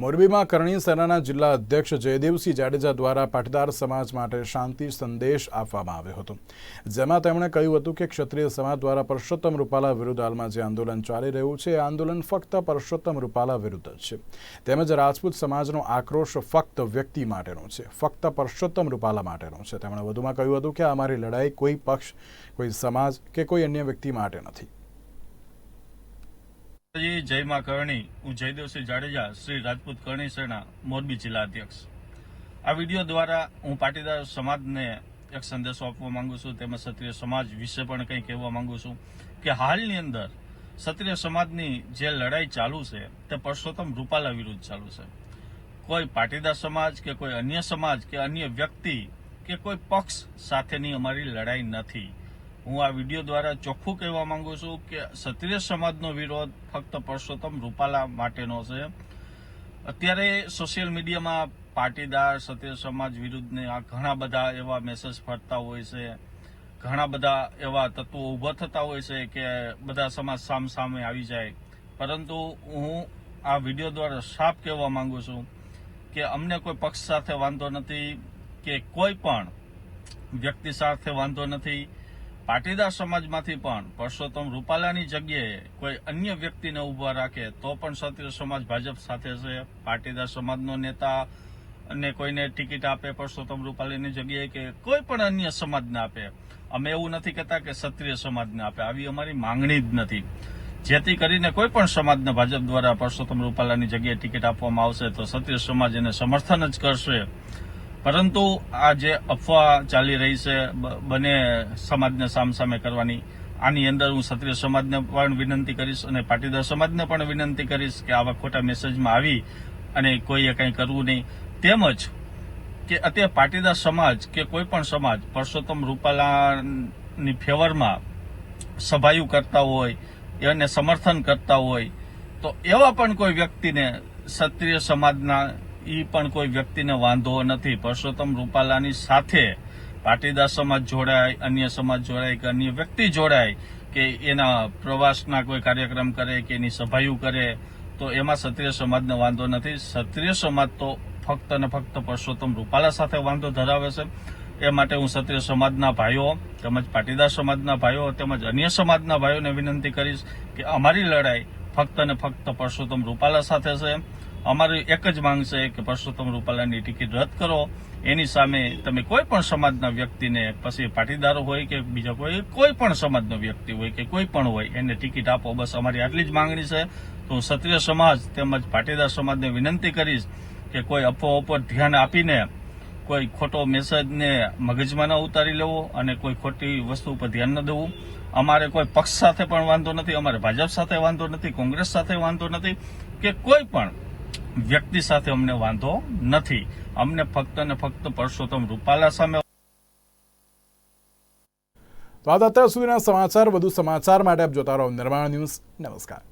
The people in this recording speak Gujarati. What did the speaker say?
મોરબીમાં કરણી સેનાના જિલ્લા અધ્યક્ષ જયદેવસિંહ જાડેજા દ્વારા પાટીદાર સમાજ માટે શાંતિ સંદેશ આપવામાં આવ્યો હતો. જેમાં તેમણે કહ્યું હતું કે ક્ષત્રિય સમાજ દ્વારા પરસોત્તમ રૂપાલા વિરુદ્ધ હાલમાં જે આંદોલન ચાલી રહ્યું છે, એ આંદોલન ફક્ત પરસોત્તમ રૂપાલા વિરુદ્ધ જ છે. તેમજ રાજપૂત સમાજનો આક્રોશ ફક્ત વ્યક્તિ માટેનો છે, ફક્ત પરસોત્તમ રૂપાલા માટેનો છે. તેમણે વધુમાં કહ્યું હતું કે અમારી લડાઈ કોઈ પક્ષ, કોઈ સમાજ કે કોઈ અન્ય વ્યક્તિ માટે નથી. જય માં કરણી. હું જયદેવસિંહ જાડેજા, શ્રી રાજપૂત કરણી સેના, મોરબી જિલ્લા અધ્યક્ષ. આ વીડિયો દ્વારા હું પાટીદાર સમાજને એક સંદેશો આપવા માંગુ છું, તેમજ ક્ષત્રિય સમાજ વિશે પણ કંઈ કહેવા માંગુ છું કે હાલની અંદર ક્ષત્રિય સમાજની જે લડાઈ ચાલુ છે, તે પરસોત્તમ રૂપાલા વિરુદ્ધ ચાલુ છે. કોઈ પાટીદાર સમાજ કે કોઈ અન્ય સમાજ કે અન્ય વ્યક્તિ કે કોઈ પક્ષ સાથેની અમારી લડાઈ નથી. હું આ વીડિયો દ્વારા ચોખ્ખું કહેવા માંગુ છું કે ક્ષત્રિય સમાજનો વિરોધ ફક્ત પરસોત્તમ રૂપાલા માટેનો છે. અત્યારે સોશિયલ મીડિયામાં પાટીદાર ક્ષત્રિય સમાજ વિરુદ્ધને આ ઘણા બધા એવા મેસેજ ફરતા હોય છે. ઘણા બધા એવા તત્વો ઊભા થતા હોય છે કે બધા સમાજ સામ સામે આવી જાય. પરંતુ હું આ વીડિયો દ્વારા સાફ કહેવા માંગુ છું કે અમને કોઈ પક્ષ સાથે વાંધો નથી કે કોઈ પણ વ્યક્તિ સાથે વાંધો નથી. પાટીદાર સમાજમાંથી પણ પરસોત્તમ રૂપાલાની જગ્યાએ કોઈ અન્ય વ્યક્તિને ઊભા રાખે તો પણ ક્ષત્રિય સમાજ ભાજપ સાથે છે. પાટીદાર સમાજનો નેતા અને કોઈને ટિકિટ આપે પરસોત્તમ રૂપાલાની જગ્યાએ કે કોઈ પણ અન્ય સમાજને આપે. અમે એવું નથી કહેતા કે ક્ષત્રિય સમાજને આપે. આવી અમારી માંગણી જ નથી. જેથી કરીને કોઈ પણ સમાજને ભાજપ દ્વારા પરસોત્તમ રૂપાલાની જગ્યાએ ટિકિટ આપવામાં આવશે તો ક્ષત્રિય સમાજ એને સમર્થન જ કરશે. પરંતુ આ જે અફવા ચાલી રહી છે બંને સમાજને સામસામે કરવાની, આની અંદર હું ક્ષત્રિય સમાજને પણ વિનંતી કરીશ અને પાટીદાર સમાજને પણ વિનંતી કરીશ કે આવા ખોટા મેસેજમાં આવી અને કોઈએ કંઈ કરવું નહીં. તેમજ કે અત્યારે પાટીદાર સમાજ કે કોઈ પણ સમાજ, પરસોત્તમ રૂપાલાની ફેવરમાં સભાયું કરતા હોય, એને સમર્થન કરતા હોય, તો એવા પણ કોઈ વ્યક્તિને ક્ષત્રિય સમાજના ઈ પણ કોઈ વ્યક્તિને વાંધો નથી. પરસોત્તમ રૂપાલાની સાથે પાટીદાર સમાજ જોડાય, અન્ય સમાજ જોડાય કે અન્ય વ્યક્તિ જોડાય કે એના પ્રવાસના કોઈ કાર્યક્રમ કરે કે એની સભાયું કરે, તો એમાં ક્ષત્રિય સમાજને વાંધો નથી. ક્ષત્રિય સમાજ તો ફક્ત અને ફક્ત પરસોત્તમ રૂપાલા સાથે વાંધો ધરાવે છે. એ માટે હું ક્ષત્રિય સમાજના ભાઈઓ તેમજ પાટીદાર સમાજના ભાઈઓ તેમજ અન્ય સમાજના ભાઈઓને વિનંતી કરીશ કે અમારી લડાઈ ફક્ત અને ફક્ત પરસોત્તમ રૂપાલા સાથે છે. અમારી એક જ માંગ છે કે પરસોત્તમ રૂપાલાની ટિકિટ રદ કરો. એની સામે તમે કોઈ પણ સમાજના વ્યક્તિને, પછી પાટીદારો હોય કે બીજા કોઈ કોઈ પણ સમાજનો વ્યક્તિ હોય કે કોઈ પણ હોય, એને ટિકિટ આપો. બસ અમારી આટલી જ માંગણી છે. તો હું ક્ષત્રિય સમાજ તેમજ પાટીદાર સમાજને વિનંતી કરીશ કે કોઈ અફવાઓ પર ધ્યાન આપીને કોઈ ખોટો મેસેજને મગજમાં ન ઉતારી લેવો અને કોઈ ખોટી વસ્તુ ઉપર ધ્યાન ન દેવું. અમારે કોઈ પક્ષ સાથે પણ વાંધો નથી, અમારે ભાજપ સાથે વાંધો નથી, કોંગ્રેસ સાથે વાંધો નથી કે કોઈ પણ વ્યક્તિ સાથે અમને વાંધો નથી. અમને ફક્ત ને ફક્ત પરસોત્તમ રૂપાલા સામે તો આ અત્યાર સુધીના સમાચાર. વધુ સમાચાર માટે આપ જોતા રહો નિર્માણ ન્યૂઝ. નમસ્કાર.